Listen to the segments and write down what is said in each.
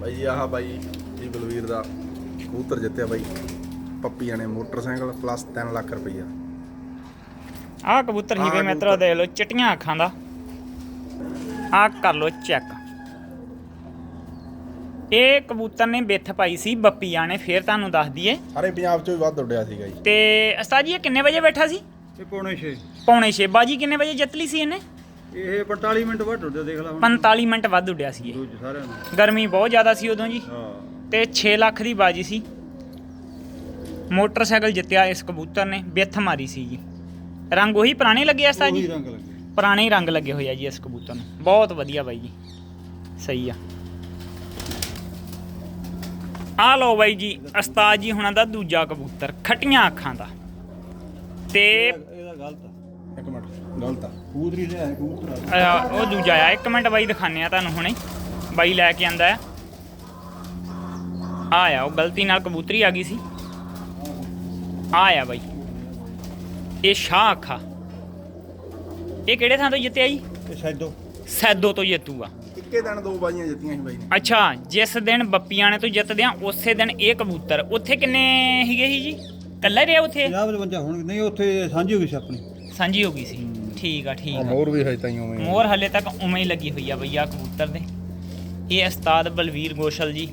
ਬਾਈ ਜੀ ਆਹ ਬਾਈ ਜੀ ਬਲਵੀਰ ਦਾ ਕਬੂਤਰ ਜਿੱਤਿਆ ਬਾਈ। ਪੱਪੀਆਂ ਨੇ ਮੋਟਰਸਾਈਕਲ ਪਲੱਸ 3 ਲੱਖ ਰੁਪਈਆ। ਆਹ ਕਬੂਤਰ ਹੀ ਵੇ ਮਿੱਤਰੋ ਦੇਖ ਲਓ ਚਿੱਟੀਆਂ ਅੱਖਾਂ ਦਾ। ਆਹ ਕਰ ਲਓ ਚੈੱਕ ਇਹ ਕਬੂਤਰ ਨੇ ਬਿੱਥ ਪਾਈ ਸੀ ਬੱਪੀਆਂ ਨੇ ਫੇਰ ਤੁਹਾਨੂੰ ਦੱਸ ਦਈਏ। ਸਾਰੇ ਪੰਜਾਬ ਚੋਂ ਵੀ ਵੱਧ ਉੱਡਿਆ ਸੀਗਾ ਜੀ। ਤੇ ਉਸਤਾਦ ਜੀ ਇਹ ਕਿੰਨੇ ਵਜੇ ਬੈਠਾ ਸੀ? ਇਹ ਪੌਣੇ 6 ਪੌਣੇ 6 ਬਾਜੀ ਕਿੰਨੇ ਵਜੇ ਜਿੱਤ ਲਈ ਸੀ ਇਹਨੇ? ਇਹ 45 ਮਿੰਟ ਵੱਢ ਉੱਡਿਆ ਦੇਖ ਲੈ ਹੁਣ। 45 ਮਿੰਟ ਵੱਧ ਉੱਡਿਆ ਸੀ ਇਹ। ਦੂਜ ਸਾਰਿਆਂ ਨੂੰ। ਗਰਮੀ ਬਹੁਤ ਜ਼ਿਆਦਾ ਸੀ ਉਦੋਂ ਜੀ। ਹਾਂ। ਤੇ 6 ਲੱਖ ਦੀ ਬਾਜੀ ਸੀ। ਮੋਟਰਸਾਈਕਲ ਜਿੱਤਿਆ ਇਸ ਕਬੂਤਰ ਨੇ ਬਿੱਥ ਮਾਰੀ ਸੀ ਜੀ। ਰੰਗ ਉਹੀ ਪੁਰਾਣੇ ਲੱਗੇ ਆ ਉਹੀ ਜੀ? ਰੰਗ ਲੱਗੇ। ਪੁਰਾਣੇ ਹੀ ਰੰਗ ਲੱਗੇ ਹੋਏ ਆ ਜੀ ਇਸ ਕਬੂਤਰ ਨੂੰ। ਬਹੁਤ ਵਧੀਆ ਬਾਈ ਜੀ। ਸਹੀ ਆ। ਆ ਲਓ ਬਾਈ ਜੀ ਉਸਤਾਦ ਜੀ ਹੁਣਾਂ ਦਾ ਦੂਜਾ ਕਬੂਤਰ ਖਟੀਆਂ ਅੱਖਾਂ ਦਾ। ਤੇ ਇਹਦਾ ਗਲਤ ਆ। ਇੱਕ ਮਿੰਟ ਗਲਤ ਆ। ਕੂਦਰੀ ਲਿਆ ਹੈ ਕਬੂਤਰ ਆ। ਅਹ, ਉਹ ਦੂਜਾ ਆ। ਇੱਕ ਮਿੰਟ ਬਾਈ ਦਿਖਾਣੇ ਆ ਤੁਹਾਨੂੰ ਹੁਣੇ। ਬਾਈ ਲੈ ਕੇ ਆਂਦਾ ਆ ਆ ਆ ਉਹ ਗਲਤੀ ਨਾਲ ਕਬੂਤਰੀ ਆ ਗਈ ਸੀ। ਆ ਆ ਬਾਈ। ਇਹ ਸ਼ਾਹ ਅੱਖਾਂ। ਇਹ ਕਿਹੜੇ ਥਾਂ ਤੋਂ ਜਿੱਤਿਆ ਜੀ? ਇਹ ਸੈਦੋ ਤੋਂ ਜਿੱਤੂਗਾ। ਇੱਕੇ ਦਿਨ ਦੋ ਬਾਜੀਆਂ ਜਿੱਤੀਆਂ ਸੀ ਬਾਈ ਨੇ। ਅੱਛਾ ਜਿਸ ਦਿਨ ਬੱਪੀਆਂ ਨੇ ਤੋਂ ਜਿੱਤਦੇ ਆ ਉਸੇ ਦਿਨ ਇਹ ਕਬੂਤਰ ਉੱਥੇ ਕਿੰਨੇ ਹੀਗੇ ਸੀ ਜੀ? ਕੱਲਾ ਰਿਹਾ ਉੱਥੇ? 50 55 ਹੁਣ ਨਹੀਂ ਉੱਥੇ ਸਾਂਝੀ ਹੋ ਗਈ ਸੀ ਆਪਣੀ। ਸਾਂਝੀ ਹੋ ਗਈ ਸੀ। ਠੀਕ ਆ ਠੀਕ ਆ। ਮੋਰ ਵੀ ਹਜੇ ਤਾਈਂ ਉਵੇਂ ਹੀ ਆ। ਹਲੇ ਤੱਕ ਉਵੇਂ ਹੀ ਲੱਗੀ ਹੋਈ ਆ ਬਈਆ ਕਬੂਤਰ ਦੇ। ਇਹ ਉਸਤਾਦ ਬਲਵੀਰ ਗੋਸ਼ਲ ਜੀ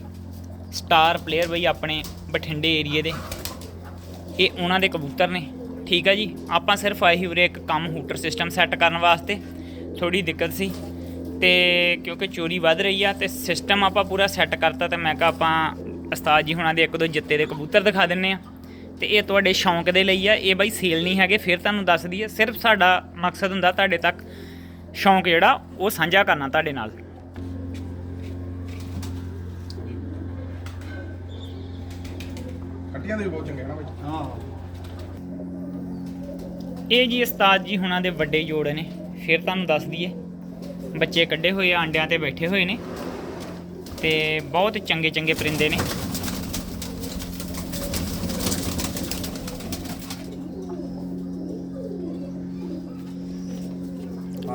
ਸਟਾਰ ਪਲੇਅਰ ਬਈ ਆਪਣੇ ਬਠਿੰਡੇ ਏਰੀਏ ਦੇ। ਇਹ ਉਹਨਾਂ ਦੇ ਕਬੂਤਰ ਨੇ। ਠੀਕ ਆ ਜੀ ਆਪਾਂ ਸਿਰਫ ਆਏ ਹੀ ਉਰੇ ਇੱਕ ਕੰਮ ਹੂਟਰ ਸਿਸਟਮ ਸੈੱਟ ਕਰਨ ਵਾਸਤੇ ਥੋੜੀ ਦਿੱਕਤ ਸੀ। ਤੇ ਕਿਉਂਕਿ ਚੋਰੀ ਵੱਧ ਰਹੀ ਆ ਤੇ ਸਿਸਟਮ ਆਪਾਂ ਪੂਰਾ ਸੈੱਟ ਕਰਤਾ ਤੇ ਮੈਂ ਕਿਹਾ ਆਪਾਂ ਉਸਤਾਦ ਜੀ ਹੁਣਾਂ ਦੇ ਇੱਕ ਦੋ ਜਿੱਤੇ ਦੇ ਕਬੂਤਰ ਦਿਖਾ ਦਿੰਨੇ ਆ। ਤੇ ਇਹ ਤੁਹਾਡੇ ਸ਼ੌਂਕ ਦੇ ਲਈ ਆ ਇਹ ਬਾਈ ਸੇਲ ਨਹੀਂ ਹੈਗੇ ਫਿਰ ਤੁਹਾਨੂੰ ਦੱਸ ਦਈਏ ਸਿਰਫ ਸਾਡਾ ਮਕਸਦ ਹੁੰਦਾ ਤੁਹਾਡੇ ਤੱਕ ਸ਼ੌਂਕ ਜਿਹੜਾ ਉਹ ਸਾਂਝਾ ਕਰਨਾ ਤੁਹਾਡੇ ਨਾਲ। ਖੱਟੀਆਂ ਦੇ ਵੀ ਬਹੁਤ ਚੰਗੇ ਹਨ ਬਾਈ। ਹਾਂ ਇਹ ਜੀ ਉਸਤਾਦ ਜੀ ਹੁਣਾਂ ਦੇ ਵੱਡੇ ਜੋੜ ਨੇ ਫਿਰ ਤੁਹਾਨੂੰ ਦੱਸ ਦਈਏ। ਬੱਚੇ ਕੱਢੇ ਹੋਏ ਆ ਆਂਡਿਆਂ ਤੇ ਬੈਠੇ ਹੋਏ ਨੇ। ਤੇ ਬਹੁਤ ਚੰਗੇ ਚੰਗੇ ਪਰਿੰਦੇ ਨੇ।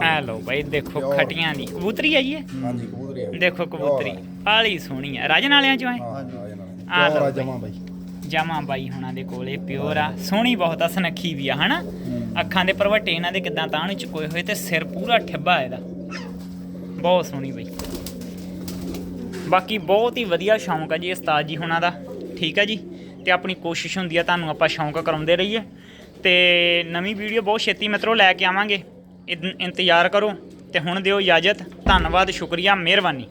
ਆ ਲਓ ਬਾਈ ਦੇਖੋ। ਖਟੀਆਂ ਦੀ। ਕਬੂਤਰੀ ਆ ਜੀ ਇਹ? ਹਾਂਜੀ ਕਬੂਤਰੀ ਆ। ਦੇਖੋ ਕਬੂਤਰੀ। ਬਾਲੀ ਸੋਹਣੀ ਆ। ਰਾਜਨ ਵਾਲਿਆਂ ਚੋਂ ਹੈ? ਹਾਂ ਹਾਂਜੀ। ਆ ਲਓ। ਜਮਾ ਬਾਈ। ਜਮਾ ਬਾਈ ਹੁਣਾਂ ਦੇ ਕੋਲੇ ਪਿਓਰ ਆ। ਸੋਹਣੀ ਬਹੁਤ ਆ ਸਨੱਖੀ ਵੀ ਆ ਹਨਾ? ਅੱਖਾਂ ਦੇ ਪਰਵੱਟੇ ਇਹਨਾਂ ਦੇ ਕਿਦਾਂ ਤਾਂ ਨੂੰ ਚੁਕੋਏ ਹੋਏ ਤੇ ਸਿਰ ਪੂਰਾ ਠੱਬਾ ਇਹਦਾ। ਬਹੁਤ ਸੋਹਣੀ ਬਈ। ਬਾਕੀ ਬਹੁਤ ਹੀ ਵਧੀਆ ਸ਼ੌਂਕ ਆ ਜੀ ਉਸਤਾਦ ਜੀ ਹੁਣਾਂ ਦਾ। ਠੀਕ ਆ ਜੀ? ਤੇ ਆਪਣੀ ਕੋਸ਼ਿਸ਼ ਹੁੰਦੀ ਆ ਤੁਹਾਨੂੰ ਆਪਾਂ ਸ਼ੌਂਕ ਕਰਾਉਂਦੇ ਰਹੀਏ। ਤੇ ਨਵੀਂ ਵੀਡੀਓ ਬਹੁਤ ਛੇਤੀ ਮਿੱਤਰੋ ਲੈ ਕੇ ਆਵਾਂਗੇ। ਇੰਤਜ਼ਾਰ ਕਰੋ ਤੇ ਹੁਣ ਦਿਓ ਇਜਾਜ਼ਤ। ਧੰਨਵਾਦ, ਸ਼ੁਕਰੀਆ, ਮਿਹਰਬਾਨੀ।